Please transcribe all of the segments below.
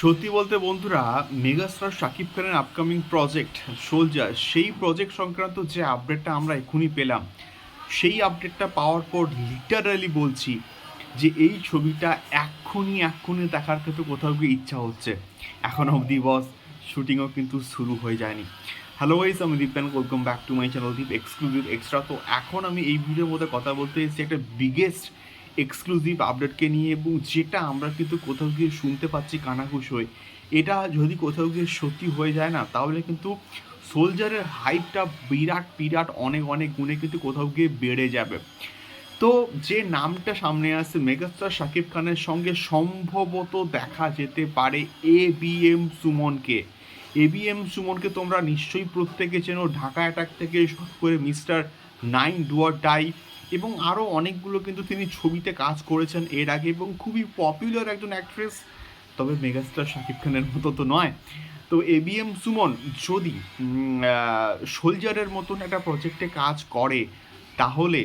সত্যি বলতে বন্ধুরা, মেগাস্টার শাকিব খানের আপকামিং প্রজেক্ট সোলজার সেই প্রজেক্ট সংক্রান্ত যে আপডেটটা আমরা এখনই পেলাম, সেই আপডেটটা পাওয়ার পর লিটারালি বলছি যে এই ছবিটা এক্ষুনি এক্ষুনি দেখার ক্ষেত্রে কোথাও গিয়ে ইচ্ছা হচ্ছে। এখন অবধি বস শুটিংও কিন্তু শুরু হয়ে যায়নি। হ্যালো ওয়াইস আমি Dipen welcome back to my channel Deep exclusive extra তো এখন আমি এই ভিডিওর মধ্যে কথা বলতে এসেছি একটা বিগেস্ট এক্সক্লুসিভ আপডেটকে নিয়ে এবং যেটা আমরা কিন্তু কোথাও গিয়ে শুনতে পাচ্ছি কানাঘুষ হয়ে, এটা যদি কোথাও গিয়ে সত্যি হয়ে যায় না, তাহলে কিন্তু সোলজারের হাইপটা বিরাট বিরাট অনেক অনেক গুণে কিন্তু কোথাও গিয়ে বেড়ে যাবে। তো যে নামটা সামনে আসছে মেগাস্টার শাকিব খানের সঙ্গে সম্ভবত দেখা যেতে পারে এ বি এম সুমনকে। এ বি এম সুমনকে তোমরা নিশ্চয়ই প্রত্যেকে চেনো, ঢাকা অ্যাটাক থেকে করে মিস্টার নাইন ডুয়ার ডাই এবং আরও অনেকগুলো কিন্তু তিনি ছবিতে কাজ করেছেন এর আগে এবং খুবই পপুলার একজন অ্যাক্ট্রেস তবে মেগাস্টার শাকিব খানের মতো তো নয়। তো এ বি এম সুমন যদি সোলজারের মতন একটা প্রজেক্টে কাজ করে, তাহলে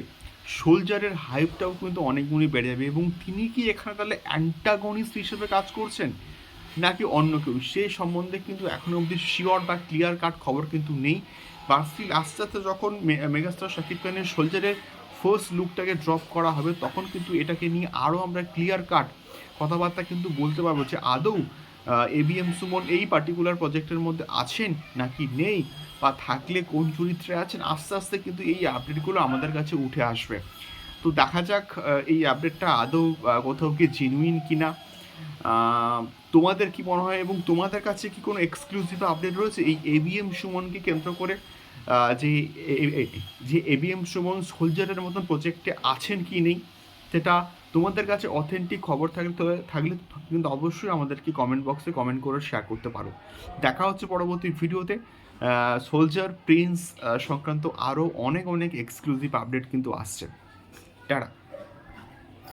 সোলজারের হাইপটাও কিন্তু অনেক গুণই বেড়ে যাবে এবং তিনি কি এখানে তাহলে অ্যান্টাগনিস্ট হিসেবে কাজ করছেন? নাকি অন্য কেউ? সে সম্বন্ধে কিন্তু এখনও অবধি শিওর বা ক্লিয়ার কাট খবর কিন্তু নেই। বা স্টিল আস্তে আস্তে যখন মেগাস্টার শাকিব খানের সোলজারের ফার্স্ট লুকটাকে ড্রপ করা হবে, তখন কিন্তু এটাকে নিয়ে আরও আমরা ক্লিয়ার কাট কথাবার্তা কিন্তু বলতে পারব যে আদৌ এবিএম সুমন এই পার্টিকুলার প্রজেক্টের মধ্যে আছেন নাকি নেই বা থাকলে কোন চরিত্রে আছেন, আস্তে আস্তে কিন্তু এই আপডেটগুলো আমাদের কাছে উঠে আসবে। তো দেখা যাক এই আপডেটটা আদৌ কোথাও কি জেনুইন কিনা। তোমাদের কি মনে হয় এবং তোমাদের কাছে কি কোনো এক্সক্লুসিভ আপডেট রয়েছে? এই এবিএম সুমনকে কেন্দ্র করে যে যে এবিএম সুমন সোলজারের মতন প্রজেক্টে আছেন কি নেই, সেটা তোমাদের কাছে অথেন্টিক খবর থাকলে থাকলে কিন্তু অবশ্যই আমাদেরকে কমেন্ট বক্সে কমেন্ট করে শেয়ার করতে পারো। দেখা হচ্ছে পরবর্তী ভিডিওতে সোলজার প্রিন্স সংক্রান্ত আরও অনেক অনেক এক্সক্লুসিভ আপডেট কিন্তু আসছে। টাটা।